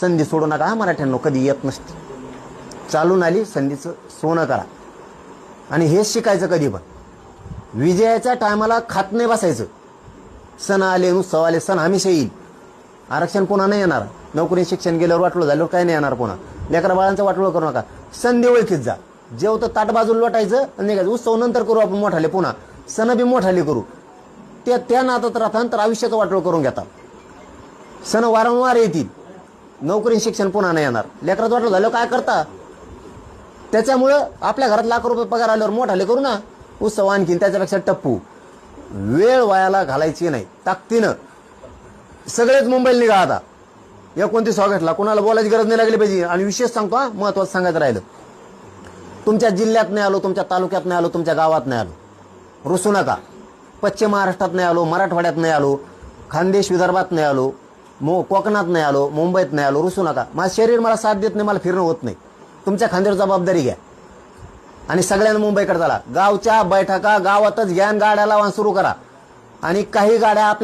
संधी सोडू नका. हा मराठ्यांनो कधी येत नसते. चालून आली संधीचं सोनं करा. आणि हेच शिकायचं कधी पण. विजयाच्या टायमाला खात नाही बसायचं. सण आले उत्सव आले सण हमेशा येईल. आरक्षण पुन्हा नाही येणार. नोकरी शिक्षण गेल्यावर वाटलं झाल्यावर काही नाही येणार पुन्हा. लेकरा बाळांचं वाटलं करू नका. संधी ओळखीत जा. जेवतं ताट बाजूला लोटायचं आणि निघायचं. उत्सव नंतर करू आपण मोठाले पुन्हा. सण बी मोठाले करू. त्या त्या नातात राहतात तर आयुष्याचं वाटोळ करून घेतात सण वारंवार येतील. नोकरी शिक्षण पुन्हा नाही येणार. लेकरात वाटलं झालं काय करता? त्याच्यामुळं आपल्या घरात लाख रुपये पगार आल्यावर मोठाले करू ना. उत्सव आणखीन त्याच्यापेक्षा टप्पू. वेळ वायाला घालायची नाही. ताकदीनं. सगळेच मुंबईला निघा आता. एकोणतीस ऑगस्टला कोणाला बोलायची गरज नाही लागली पाहिजे. आणि विशेष सांगतो हा महत्वाचं सांगायचं राहिलं. तुमच्या जिल्ह्यात नाही आलो तुमच्या तालुक्यात नाही आलो तुमच्या गावात नाही आलो. रुसू नका. पश्चिम महाराष्ट्रात नाही आलो मराठवाड्यात नाही आलो खानदेश विदर्भात नाही आलो. मो कोकणात नाही आलो मुंबईत नाही आलो रुसू नका. माझं शरीर मला साथ देत नाही मला फिरणं होत नाही. तुमच्या खांद्यावर जबाबदारी घ्या. आणि सगळ्यांना मुंबईकडे चला. गावच्या बैठका गावातच घ्या गाड्या लावा सुरू करा. आणि काही गाड्या आपल्या